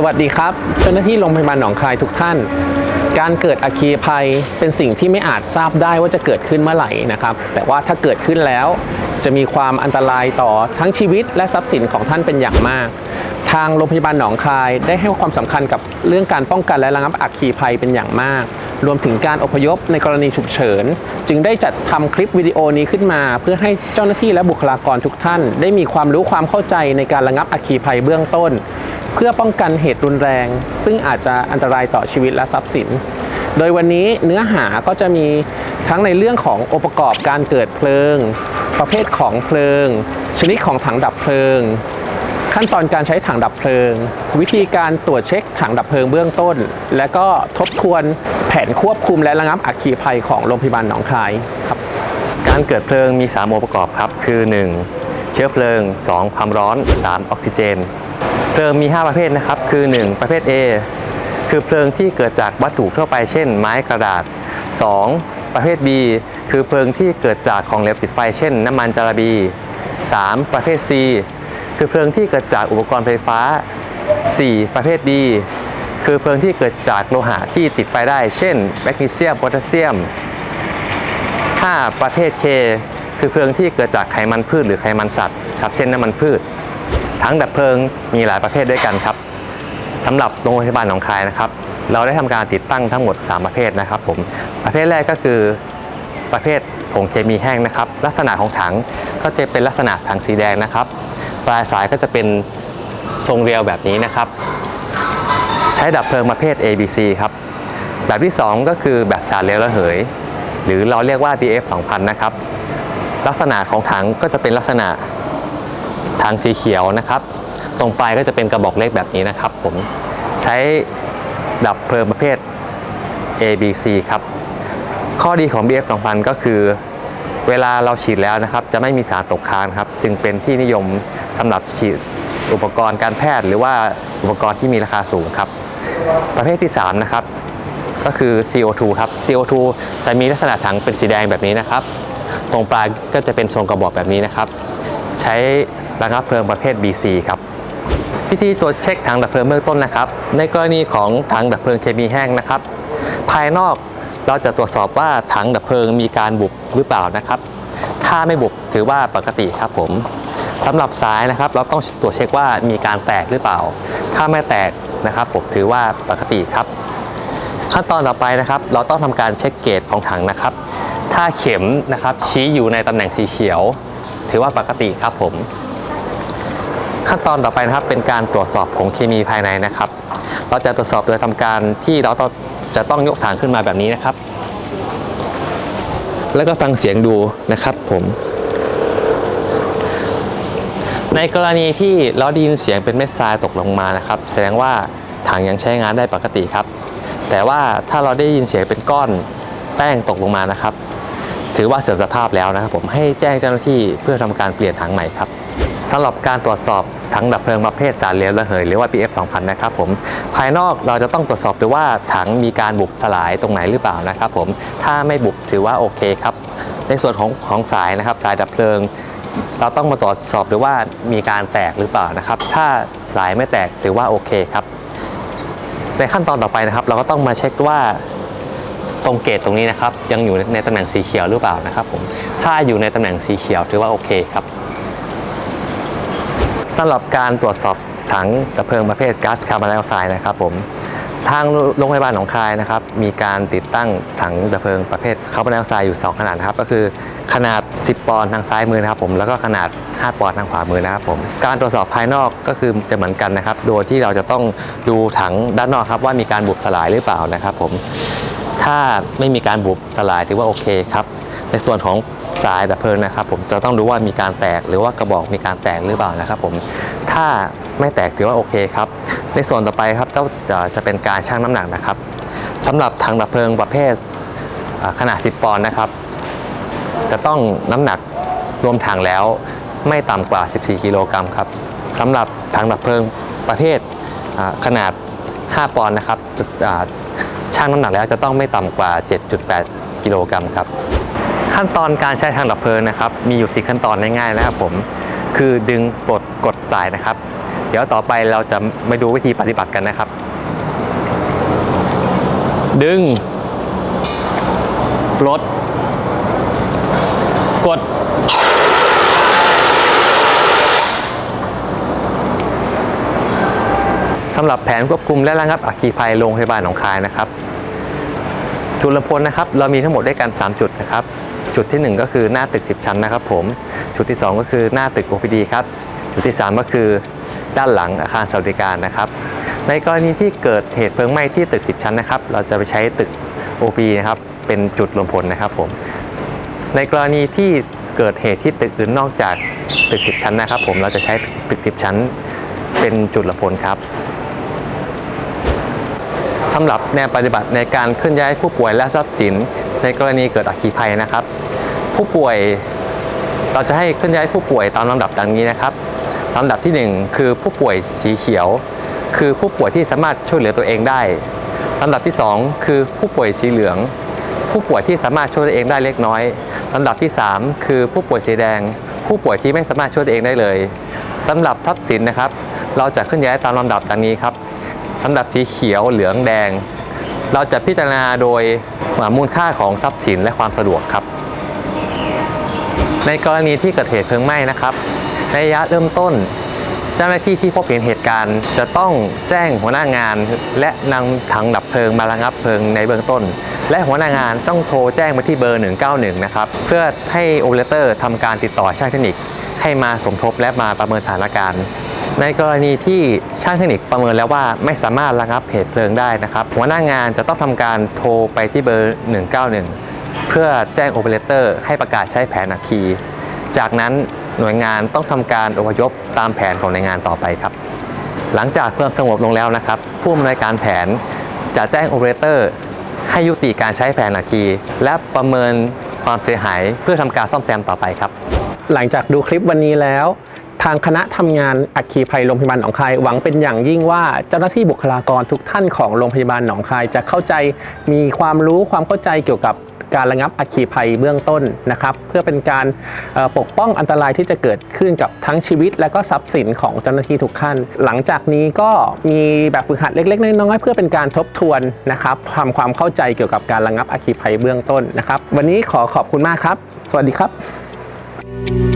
สวัสดีครับ เจ้าหน้าที่โรงพยาบาลหนองคายทุกท่าน การเกิดอัคคีภัยเป็นสิ่งที่ไม่อาจทราบได้ว่าจะเกิดขึ้นเมื่อไหร่นะครับ แต่ว่าถ้าเกิดขึ้นแล้ว จะมีความอันตรายต่อทั้งชีวิตและทรัพย์สินของท่านเป็นอย่างมาก ทางโรงพยาบาลหนองคายได้ให้ความสำคัญกับเรื่องการป้องกันและระงับอัคคีภัยเป็นอย่างมากรวมถึงการอพยพในกรณีฉุกเฉิน จึงได้จัดทำคลิปวิดีโอนี้ขึ้นมา เพื่อให้เจ้าหน้าที่และบุคลากรทุกท่าน ได้มีความรู้ความเข้าใจในการระงับอัคคีภัยเบื้องต้น เพื่อป้องกันเหตุรุนแรง ซึ่งอาจจะอันตรายต่อชีวิตและทรัพย์สิน โดยวันนี้เนื้อหาก็จะมีทั้งในเรื่องขององค์ประกอบการเกิดเพลิง ประเภทของเพลิง ชนิดของถังดับเพลิง ขั้นตอนการใช้ถังดับเพลิง วิธีการตรวจเช็คถังดับเพลิงเบื้องต้น และก็ทบทวนแผนควบคุมและระงับอัคคีภัยของโรงพยาบาลหนองคายครับการเกิดเพลิงมี 3 องค์ประกอบครับ คือ 1. เชื้อเพลิง 2. ความร้อน 3. ออกซิเจน เพลิงมี 5 ประเภทนะครับ คือ 1. ประเภท A คือเพลิงที่เกิดจากวัตถุทั่วไปเช่น ไม้กระดาษ 2. ประเภท B คือเพลิงที่เกิดจากของเหลวติดไฟเช่น น้ำมันจาระบี 3. ประเภท C คือเพลิงที่เกิดจากอุปกรณ์ไฟฟ้า 4. ประเภท D คือเพลิงที่เกิดจากโลหะที่ติดไฟได้ เช่นแมกนีเซียมโพแทสเซียม 5. ประเภท K คือเพลิงที่เกิดจากไขมันพืชหรือไขมันสัตว์ครับเช่นน้ำมันพืช ทั้งดับเพลิงมีหลายประเภทด้วยกันครับสำหรับโรงพยาบาลหนองคายนะครับ เราได้ทำการติดตั้งทั้งหมด 3 ประเภทนะครับผมประเภทแรกก็คือประเภทผงเคมีแห้งนะครับ ลักษณะของถังก็จะเป็นลักษณะถังสีแดงนะครับ ปลายสายก็จะเป็นทรงเรียวแบบนี้นะครับ ใช้ดับเพลิงประเภท ABC ครับแบบที่ 2 ก็คือแบบสารเหลวระเหย หรือเราเรียกว่า DF 2000 นะครับ ลักษณะของถังก็จะเป็นลักษณะ ถังสีเขียวนะครับ ตรงปลายก็จะเป็นกระบอกเล็กแบบนี้นะครับ ผมใช้ดับเพลิงประเภท ABC ครับ ข้อดีของ BF 2000 ก็คือ เวลาเราฉีดแล้วนะครับ จะไม่มีสารตกค้างครับ จึงเป็นที่นิยมสำหรับฉีดอุปกรณ์การแพทย์ หรือว่าอุปกรณ์ที่มีราคาสูงครับ ประเภทที่ 3 นะครับ ก็คือ CO2 ครับ CO2 จะมีลักษณะถังเป็นสีแดงแบบนี้นะครับ ตรงปลายก็จะเป็นทรงกระบอกแบบนี้นะครับ ใช้ ระงับเพลิงประเภท BC ครับพิธีตรวจเช็คถังดับเพลิงเบื้องต้นนะครับ ในกรณีของถังดับเพลิงเคมีแห้งนะครับ ภายนอกเราจะตรวจสอบว่าถังดับเพลิงมีการบุบหรือเปล่านะครับ ถ้าไม่บุบถือว่าปกติครับผมสำหรับสายนะครับ เราต้องตรวจเช็คว่ามีการแตกหรือเปล่า ถ้าไม่แตกนะครับผมถือว่าปกติครับ ขั้นตอนต่อไปนะครับ เราต้องทำการเช็คเกจของถังนะครับ ถ้าเข็มนะครับชี้อยู่ในตำแหน่งสีเขียว ถือว่าปกติครับผม ขั้นตอนต่อไปนะครับเป็นการตรวจสอบผงเคมีภายในนะครับ เราจะตรวจสอบโดยทำการที่เราต้อจะต้องยกถังขึ้นมาแบบนี้นะครับ แล้วก็ฟังเสียงดูนะครับผมในกรณีที่เราได้ยินเสียงเป็นเม็ดทรายตกลงมานะครับ แสดงว่าถังยังใช้งานได้ปกติครับ แต่ว่าถ้าเราได้ยินเสียงเป็นก้อนแป้งตกลงมานะครับ ถือว่าเสื่อมสภาพแล้วนะครับ ผมให้แจ้งเจ้าหน้าที่เพื่อทำการเปลี่ยนถังใหม่ครับ สำหรับการตรวจสอบถังดับเพลิงประเภทสารเหลวระเหยหรือว่า PF 2000 นะครับผม ภายนอกเราจะต้องตรวจสอบดูว่าถังมีการบุบสลายตรงไหนหรือเปล่านะครับผม ถ้าไม่บุบถือว่าโอเคครับ ในส่วนของของสายนะครับสายดับเพลิง เราต้องมาตรวจสอบดูว่ามีการแตกหรือเปล่านะครับ ถ้าสายไม่แตกถือว่าโอเคครับ ในขั้นตอนต่อไปนะครับ เราก็ต้องมาเช็คว่าตรงเกตตรงนี้นะครับยังอยู่ในตำแหน่งสีเขียวหรือเปล่านะครับผม ถ้าอยู่ในตำแหน่งสีเขียวถือว่าโอเคครับ สำหรับการตรวจสอบถังดับเพลิงประเภทก๊าซคาร์บอนไดออกไซด์นะครับผมทางโรงพยาบาลหนองคายนะครับมีการติดตั้งถังดับเพลิงประเภทคาร์บอนไดออกไซด์อยู่ 2 ขนาดครับก็คือขนาด 10 ปอนด์ทางซ้ายมือนะครับผมแล้วก็ขนาด 5 ปอนด์ทางขวามือนะครับผมการตรวจสอบภายนอกก็คือจะเหมือนกันนะครับ โดยที่เราจะต้องดูถังด้านนอกครับว่ามีการบุบสลายหรือเปล่านะครับผมถ้าไม่มีการบุบสลายถือว่าโอเคครับในส่วนของ สายดับเพลิงนะครับ ผมจะต้องดูว่ามีการแตกหรือว่ากระบอกมีการแตกหรือเปล่านะครับ ผมถ้าไม่แตกถือว่าโอเคครับ ในส่วนต่อไปครับเจ้าจะจะเป็นการชั่งน้ำหนักนะครับสำหรับถังดับเพลิงประเภทขนาด 10 ปอนด์นะครับ จะต้องน้ำหนักรวมถังแล้วไม่ต่ำกว่า 14 กิโลกรัมครับสำหรับถังดับเพลิงประเภทขนาด 5 ปอนด์นะครับจะอ่างน้ำหนักแล้วจะต้องไม่ต่ำกว่า 7.8 กิโลกรัมครับ ขั้นตอนการใช้ทางดับเพลิงนะครับ มีอยู่ 4 ขั้นตอนง่ายๆนะครับผมคือดึงปลดกดสายนะครับ เดี๋ยวต่อไปเราจะมาดูวิธีปฏิบัติกันนะครับ ดึงปลดกด สำหรับแผนควบคุมและระงับอัคคีภัยโรงพยาบาลหนองคายนะครับจุลพลนะครับ เรามีทั้งหมดด้วยกัน 3 จุดนะครับ จุดทีหนึ่1 ก็คือหน้าตึก 10 ชั้นนะครับผม จุดที่ 2 ก็คือหน้าตึก OPD ครับ จุดที่ 3 ก็คือด้านหลังอาคารสวัสดิการนะครับ ในกรณีที่เกิดเหตุเพลิงไหม้ที่ตึก 10 ชั้นนะครับ เราจะไปใช้ตึก OPD นะครับเป็นจุดรวมพลนะครับผม ในกรณีที่เกิดเหตุที่ตึกอื่นนอกจากตึก 10 ชั้นนะครับ ผมเราจะใช้ตึก 10 ชั้น เป็นจุดรวมพลครับสำหรับแนวปฏิบัติในการเคลื่อนย้ายผู้ป่วยและทรัพย์สิน ในกรณีเกิดอัคคีภัยนะครับ ผู้ป่วย เราจะให้เคลื่อนย้ายผู้ป่วยตามลำดับดังนี้นะครับลำดับที่ 1 คือผู้ป่วยสีเขียว คือผู้ป่วยที่สามารถช่วยเหลือตัวเองได้ลำดับที่ 2 คือผู้ป่วยสีเหลือง ผู้ป่วยที่สามารถช่วยตัวเองได้เล็กน้อยลำดับที่ 3 คือผู้ป่วยสีแดง ผู้ป่วยที่ไม่สามารถช่วยตัวเองได้เลยสำหรับทรัพย์สินนะครับ เราจะเคลื่อนย้ายตามลำดับดังนี้ครับลำดับสีเขียวเหลืองแดง เราจะพิจารณาโดยมูลค่าของทรัพย์สินและความสะดวกครับ ในกรณีที่เกิดเหตุเพลิงไหม้นะครับ ในระยะเริ่มต้น เจ้าหน้าที่ที่พบเห็นเหตุการณ์ จะต้องแจ้งหัวหน้างาน และนำถังดับเพลิงมาระงับเพลิงในเบื้องต้น และหัวหน้างานต้องโทรแจ้งมาที่เบอร์ 191 นะครับ เพื่อให้โอเปอเรเตอร์ทำการติดต่อช่างเทคนิค ให้มาสมทบและมาประเมินสถานการณ์ในกรณีที่ช่างเทคนิคประเมินแล้วว่าไม่สามารถระงับเหตุเพลิงได้นะครับ หัวหน้างานจะต้องทำการโทรไปที่เบอร์ 191 เพื่อแจ้งโอเปอเรเตอร์ให้ประกาศใช้แผนอัคคี จากนั้นหน่วยงานต้องทำการอพยพตามแผนของหน่วยงานต่อไปครับ หลังจากเพลิงสงบลงแล้วนะครับ ผู้อำนวยการแผนจะแจ้งโอเปอเรเตอร์ให้ยุติการใช้แผนอัคคี และประเมินความเสียหายเพื่อทำการซ่อมแซมต่อไปครับ หลังจากดูคลิปวันนี้แล้วทางคณะทำงานอัคคีภัยโรงพยาบาลหนองคายหวังเป็นอย่างยิ่งว่าเจ้าหน้าที่บุคลากรทุกท่านของโรงพยาบาลหนองคายจะเข้าใจมีความรู้ความเข้าใจเกี่ยวกับ การระงับอัคคีภัยเบื้องต้นนะครับ เพื่อเป็นการปกป้องอันตรายที่จะเกิดขึ้นกับทั้งชีวิต และก็ทรัพย์สินของเจ้าหน้าที่ทุกขั้น หลังจากนี้ก็มีแบบฝึกหัดเล็ก ๆ น้อยๆเพื่อเป็นการทบทวนนะครับทำความเข้าใจเกี่ยวกับการระงับอัคคีภัยเบื้องต้นนะครับ วันนี้ขอขอบคุณมากครับ สวัสดีครับ